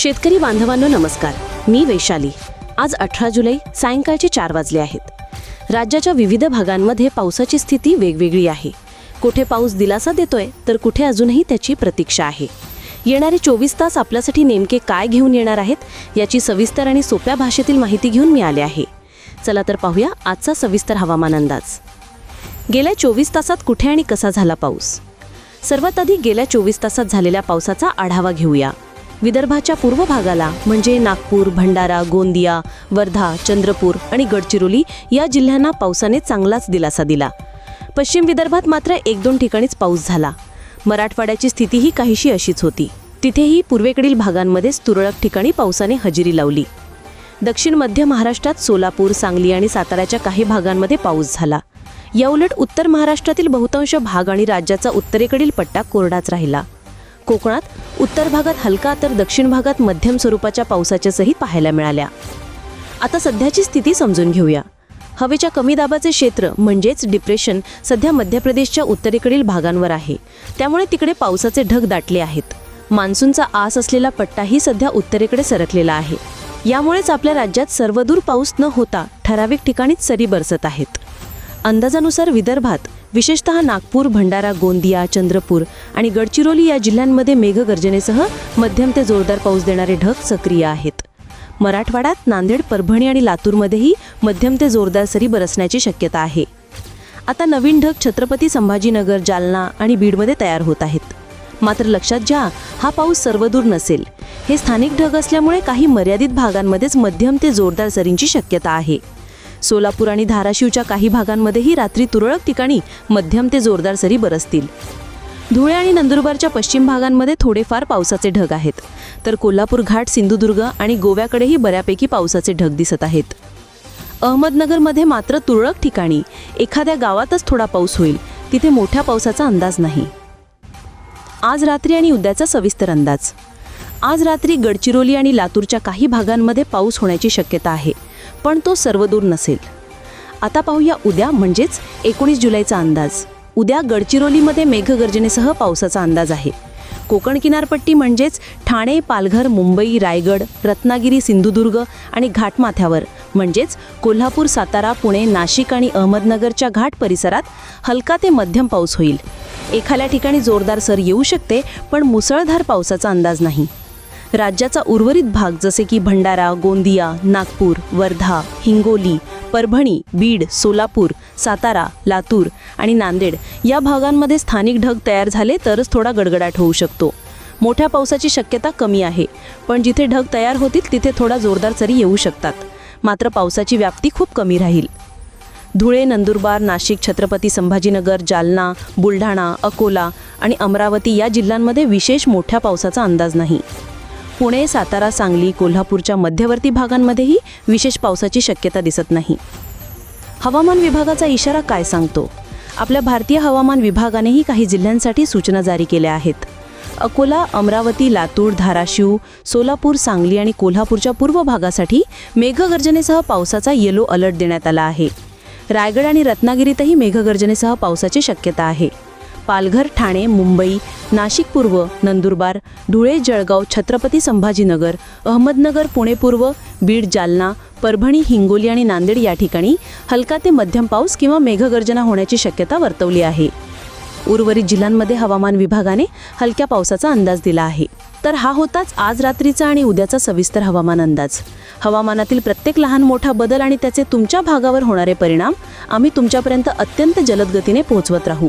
शेतकरी बांधवांनो नमस्कार. मी वैशाली. आज अठरा जुलै सायंकाळचे चार वाजले आहेत. राज्याच्या विविध भागांमध्ये पावसाची स्थिती वेगवेगळी आहे. कुठे पाऊस दिलासा देतोय तर कुठे अजूनही त्याची प्रतीक्षा आहे. येणारे चोवीस तास आपल्यासाठी नेमके काय घेऊन येणार आहेत याची सविस्तर आणि सोप्या भाषेतील माहिती घेऊन मी आले आहे. चला तर पाहूया आजचा सविस्तर हवामान अंदाज. गेल्या चोवीस तासात कुठे आणि कसा झाला पाऊस? सर्वात आधी गेल्या चोवीस तासात झालेल्या पावसाचा आढावा घेऊया. विदर्भाच्या पूर्व भागाला म्हणजे नागपूर भंडारा गोंदिया वर्धा चंद्रपूर आणि गडचिरोली या जिल्ह्यांना पावसाने चांगलाच दिलासा दिला. पश्चिम विदर्भात मात्र एक दोन ठिकाणीच पाऊस झाला. मराठवाड्याची स्थितीही काहीशी अशीच होती. तिथेही पूर्वेकडील भागांमध्येच तुरळक ठिकाणी पावसाने हजेरी लावली. दक्षिण मध्य महाराष्ट्रात सोलापूर सांगली आणि साताऱ्याच्या काही भागांमध्ये पाऊस झाला. याउलट उत्तर महाराष्ट्रातील बहुतांश भाग आणि राज्याचा उत्तरेकडील पट्टा कोरडाच राहिला. कोकणात उत्तर भागात हलका तर दक्षिण भागात मध्यम स्वरूपाच्या पावसाच्या सही पाहायला मिळाल्या. आता सध्याची स्थिती समजून घेऊया. हवेच्या कमी दाबाचे क्षेत्र म्हणजेच डिप्रेशन सध्या मध्य प्रदेशच्या उत्तरेकडील भागांवर आहे. त्यामुळे तिकडे पावसाचे ढग दाटले आहेत. मान्सूनचा आस असलेला पट्टाही सध्या उत्तरेकडे सरकलेला आहे. यामुळेच आपल्या राज्यात सर्वदूर पाऊस न होता ठराविक ठिकाणीच सरी बरसत आहेत. अंदाजानुसार विदर्भात विशेषतः नागपूर भंडारा गोंदिया चंद्रपूर आणि गडचिरोली या जिल्ह्यांमध्ये मेघगर्जनेसह मध्यम ते जोरदार पाऊस देणारे ढग सक्रिय आहेत. मराठवाड्यात नांदेड परभणी आणि लातूरमध्येही मध्यम ते जोरदार सरी बरसण्याची शक्यता आहे. आता नवीन ढग छत्रपती संभाजीनगर जालना आणि बीडमध्ये तयार होत आहेत. मात्र लक्षात घ्या हा पाऊस सर्वदूर नसेल. हे स्थानिक ढग असल्यामुळे काही मर्यादित भागांमध्येच मध्यम ते जोरदार सरींची शक्यता आहे. सोलापूर आणि धाराशिवच्या काही भागांमध्येही रात्री तुरळक ठिकाणी मध्यम ते जोरदार सरी बरसतील. धुळे आणि नंदुरबारच्या पश्चिम भागांमध्ये थोडेफार पावसाचे ढग आहेत. तर कोल्हापूर घाट सिंधुदुर्ग आणि गोव्याकडेही बऱ्यापैकी पावसाचे ढग दिसत आहेत. अहमदनगरमध्ये मात्र तुरळक ठिकाणी एखाद्या गावातच थोडा पाऊस होईल. तिथे मोठ्या पावसाचा अंदाज नाही. आज रात्री आणि उद्याचा सविस्तर अंदाज. आज रात्री गडचिरोली आणि लातूरच्या काही भागांमध्ये पाऊस होण्याची शक्यता आहे. पण तो सर्वदूर नसेल. आता पाहूया उद्या म्हणजेच एकोणीस जुलैचा अंदाज. उद्या गडचिरोलीमध्ये मेघगर्जनेसह पावसाचा अंदाज आहे. कोकण किनारपट्टी म्हणजेच ठाणे पालघर मुंबई रायगड रत्नागिरी सिंधुदुर्ग आणि घाटमाथ्यावर म्हणजेच कोल्हापूर सातारा पुणे नाशिक आणि अहमदनगरच्या घाट परिसरात हलका ते मध्यम पाऊस होईल. एखाद्या ठिकाणी जोरदार सर येऊ शकते पण मुसळधार पावसाचा अंदाज नाही. राज्याचा उर्वरित भाग जसे की भंडारा गोंदिया नागपूर वर्धा हिंगोली परभणी बीड सोलापूर सातारा लातूर आणि नांदेड या भागांमध्ये स्थानिक ढग तयार झाले तरच थोडा गडगडाट होऊ शकतो. मोठ्या पावसाची शक्यता कमी आहे पण जिथे ढग तयार होतील तिथे थोडा जोरदार सरी येऊ शकतात. मात्र पावसाची व्याप्ती खूप कमी राहील. धुळे नंदुरबार नाशिक छत्रपती संभाजीनगर जालना बुलढाणा अकोला आणि अमरावती या जिल्ह्यांमध्ये विशेष मोठ्या पावसाचा अंदाज नाही. पुणे सातारा सांगली कोल्हापूरच्या मध्यवर्ती भागांमध्येही विशेष पावसाची शक्यता दिसत नाही. हवामान विभागाचा इशारा काय सांगतो? आपल्या भारतीय हवामान विभागानेही काही जिल्ह्यांसाठी सूचना जारी केल्या आहेत. अकोला अमरावती लातूर धाराशिव सोलापूर सांगली आणि कोल्हापूरच्या पूर्व भागासाठी मेघगर्जनेसह पावसाचा येलो अलर्ट देण्यात आला आहे. रायगड आणि रत्नागिरीतही मेघगर्जनेसह पावसाची शक्यता आहे. पालघर ठाणे मुंबई नाशिक पूर्व नंदुरबार धुळे जळगाव छत्रपती संभाजीनगर अहमदनगर पुणे पूर्व बीड जालना परभणी हिंगोली आणि नांदेड या ठिकाणी हलका ते मध्यम पाऊस किंवा मेघगर्जना होण्याची शक्यता वर्तवली आहे. उर्वरित जिल्ह्यांमध्ये हवामान विभागाने हलक्या पावसाचा अंदाज दिला आहे. तर हा होताच आज रात्रीचा आणि उद्याचा सविस्तर हवामान अंदाज. हवामानातील प्रत्येक लहान मोठा बदल आणि त्याचे तुमच्या भागावर होणारे परिणाम आम्ही तुमच्यापर्यंत अत्यंत जलद गतीने पोहोचवत राहू.